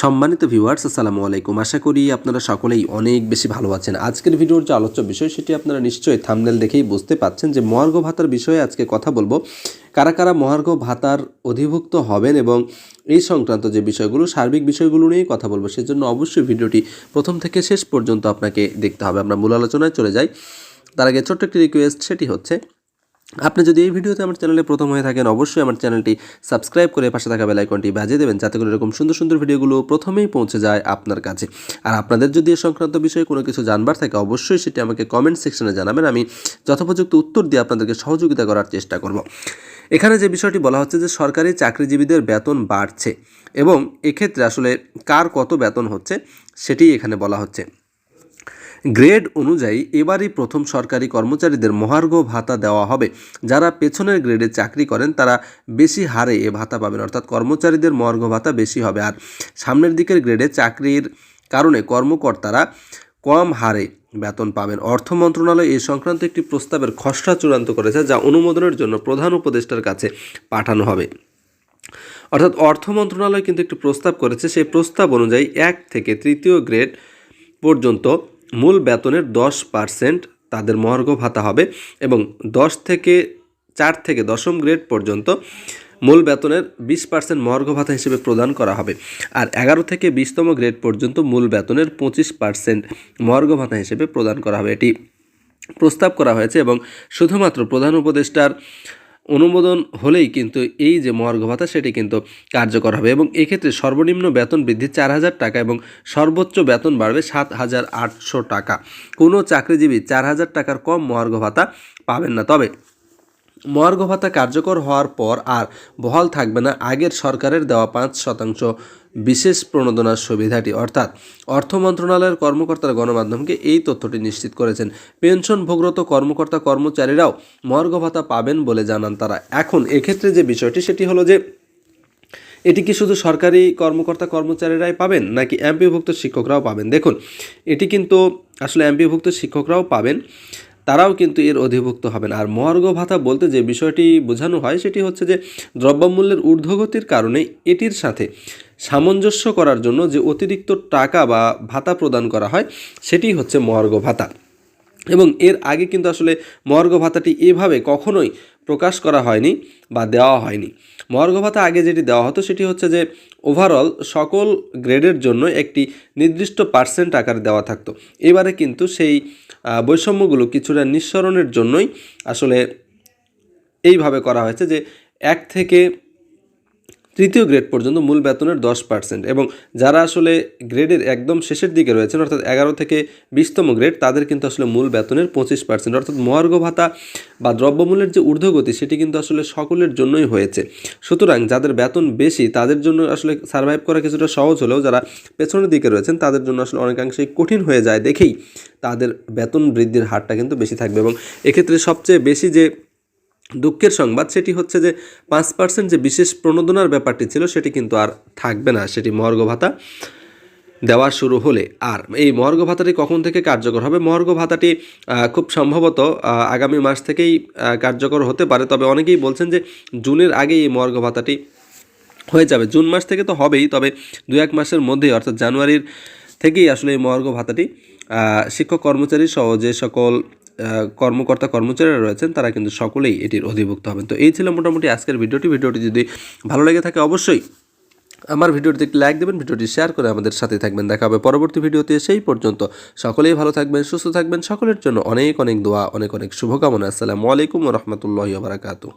সম্মানিত ভিউয়ার্স আসসালামু আলাইকুম। আশা করি আপনারা সকলেই অনেক বেশি ভালো আছেন। আজকের ভিডিওর যে আলোচ্য বিষয়, সেটি আপনারা নিশ্চয়ই থামনেল দেখেই বুঝতে পাচ্ছেন যে মহার্ঘ ভাতার বিষয়ে আজকে কথা বলব। কারা কারা মহার্ঘ ভাতার অধিভুক্ত হবেন এবং এই সংক্রান্ত যে বিষয়গুলো, সার্বিক বিষয়গুলো নিয়েই কথা বলব, সেজন্য অবশ্যই ভিডিওটি প্রথম থেকে শেষ পর্যন্ত আপনাকে দেখতে হবে। আমরা মূল আলোচনায় চলে যাই। তার আগে ছোট্ট একটি রিকোয়েস্ট সেটি হচ্ছে আপনি যদি এই ভিডিওতে আমার চ্যানেলে প্রথম হয়ে থাকেন, অবশ্যই আমার চ্যানেলটি সাবস্ক্রাইব করে পাশে থাকা বেলাইকনটি বাজিয়ে দেবেন, যাতে করে এরকম সুন্দর সুন্দর ভিডিওগুলো প্রথমেই পৌঁছে যায় আপনার কাছে। আর আপনাদের যদি এ সংক্রান্ত বিষয়ে কোনো কিছু জানবার থাকে, অবশ্যই সেটি আমাকে কমেন্ট সেকশনে জানাবেন, আমি যথোপযুক্ত উত্তর দিয়ে আপনাদেরকে সহযোগিতা করার চেষ্টা করব। এখানে যে বিষয়টি বলা হচ্ছে যে, সরকারি চাকরিজীবীদের বেতন বাড়ছে এবং এক্ষেত্রে আসলে কার কত বেতন হচ্ছে সেটি এখানে বলা হচ্ছে। গ্রেড অনুযায়ী এবারই প্রথম সরকারি কর্মচারীদের মহার্ঘ ভাতা দেওয়া হবে। যারা পেছনের গ্রেডে চাকরি করেন, তারা বেশি হারে এ ভাতা পাবেন। অর্থাৎ কর্মচারীদের মহার্ঘ ভাতা বেশি হবে। আর সামনের দিকের গ্রেডে চাকরির কারণে কর্মকর্তারা কম হারে বেতন পাবেন। অর্থ মন্ত্রণালয় এ সংক্রান্ত একটি প্রস্তাবের খসড়া চূড়ান্ত করেছে, যা অনুমোদনের জন্য প্রধান উপদেষ্টার কাছে পাঠানো হবে। অর্থাৎ অর্থ মন্ত্রণালয় কিন্তু একটি প্রস্তাব করেছে। সেই প্রস্তাব অনুযায়ী এক থেকে তৃতীয় গ্রেড পর্যন্ত মূল বেতনের দশ পার্সেন্ট তাদের মহার্ঘ ভাতা হবে এবং দশ থেকে চার থেকে দশম গ্রেড পর্যন্ত মূল বেতনের বিশ পার্সেন্ট মহার্ঘ ভাতা হিসেবে প্রদান করা হবে। আর এগারো থেকে বিশতম গ্রেড পর্যন্ত মূল বেতনের পঁচিশ পার্সেন্ট মহার্ঘ ভাতা হিসেবে প্রদান করা হবে। এটি প্রস্তাব করা হয়েছে এবং শুধুমাত্র প্রধান উপদেষ্টার অনুমোদন হলেই কিন্তু এই যে মহার্ঘ ভাতা, সেটি কিন্তু কার্যকর হবে এবং এক্ষেত্রে সর্বনিম্ন বেতন বৃদ্ধি চার হাজার টাকা এবং সর্বোচ্চ বেতন বাড়বে সাত হাজার আটশো টাকা। কোনো চাকরিজীবী চার হাজার টাকার কম মহার্ঘ ভাতা পাবেন না। তবে মহার্ঘ ভাতা কার্যকর হওয়ার পর আর বহাল থাকবে না। আগের সরকারের দেওয়া পাঁচ শতাংশ বিশেষ প্রণোদনার সুবিধাটি, অর্থাৎ অর্থ মন্ত্রণালয়ের কর্মকর্তারা গণমাধ্যমকে এই তথ্যটি নিশ্চিত করেছেন। পেনশনভোগরত কর্মকর্তা কর্মচারীরাও মর্গ ভাতা পাবেন বলে জানান তারা। এখন এক্ষেত্রে যে বিষয়টি, সেটি হলো যে, এটি কি শুধু সরকারি কর্মকর্তা কর্মচারীরাই পাবেন, নাকি এমপিভুক্ত শিক্ষকরাও পাবেন? দেখুন, এটি কিন্তু আসলে এমপিভুক্ত শিক্ষকরাও পাবেন। তারাও কিন্তু এর অধিভুক্ত হবেন। আর মহার্ঘ ভাতা বলতে যে বিষয়টি বোঝানো হয় সেটি হচ্ছে যে দ্রব্যমূল্যের ঊর্ধ্বগতির কারণে এটির সাথে সামঞ্জস্য করার জন্য যে অতিরিক্ত টাকা বা ভাতা প্রদান করা হয়, সেটি হচ্ছে মহার্ঘ ভাতা এবং এর আগে কিন্তু আসলে মহার্ঘ ভাতাটি এভাবে কখনোই প্রকাশ করা হয়নি বা দেওয়া হয়নি। মহার্ঘ ভাতা আগে যেটি দেওয়া হতো সেটি হচ্ছে যে ওভারঅল সকল গ্রেডের জন্য একটি নির্দিষ্ট পার্সেন্ট আকারে দেওয়া থাকতো। এবারে কিন্তু সেই বৈষম্যগুলো কিছুটা নিঃসরণের জন্যই আসলে এইভাবে করা হয়েছে যে, এক থেকে তৃতীয় গ্রেড পর্যন্ত মূল বেতনের দশ পার্সেন্ট এবং যারা আসলে গ্রেডের একদম শেষের দিকে রয়েছেন, অর্থাৎ এগারো থেকে বিশতম গ্রেড তাদের কিন্তু আসলে মূল বেতনের পঁচিশ পার্সেন্ট অর্থাৎ মহার্ঘ ভাতা বা দ্রব্যমূল্যের যে ঊর্ধ্বগতি সেটি কিন্তু আসলে সকলের জন্যই হয়েছে। সুতরাং যাদের বেতন বেশি, তাদের জন্য আসলে সার্ভাইভ করা কিছুটা সহজ হলেও যারা পেছনের দিকে রয়েছেন, তাদের জন্য আসলে অনেকাংশেই কঠিন হয়ে যায়। দেখেই তাদের বেতন বৃদ্ধির হারটা কিন্তু বেশি থাকবে এবং এক্ষেত্রে সবচেয়ে বেশি যে দুঃখের সংবাদ সেটি হচ্ছে যে পাঁচ পার্সেন্ট যে বিশেষ প্রণোদনার ব্যাপারটি ছিল সেটি কিন্তু আর থাকবে না, সেটি মহার্ঘ ভাতা দেওয়া শুরু হলে। আর এই মহার্ঘ ভাতাটি কখন থেকে কার্যকর হবে? মহার্ঘ ভাতাটি খুব সম্ভবত আগামী মাস থেকেই কার্যকর হতে পারে। তবে অনেকেই বলছেন যে জুনের আগেই এই মহার্ঘ ভাতাটি হয়ে যাবে। জুন মাস থেকে তো হবেই, তবে দু এক মাসের মধ্যেই, অর্থাৎ জানুয়ারির থেকেই আসলে এই মহার্ঘ ভাতাটি শিক্ষক কর্মচারী সহ যে সকল কর্মকর্তা, কর্মচারীরা রয়েছেন, তারা কিন্তু সকলেই এটির অধিভুক্ত হবেন। তো এই ছিল মোটামুটি আজকের ভিডিওটি। ভিডিওটি যদি ভালো লেগে থাকে অবশ্যই আমার ভিডিওটি একটি লাইক দেবেন, ভিডিওটি শেয়ার করে আমাদের সাথে থাকবেন। দেখা হবে পরবর্তী ভিডিওতে, সেই পর্যন্ত সকলেই ভালো থাকবেন, সুস্থ থাকবেন। সকলের জন্য অনেক অনেক দোয়া, অনেক অনেক শুভকামনা। আসসালামু আলাইকুম রহমতুল্লাহ বারাকাতু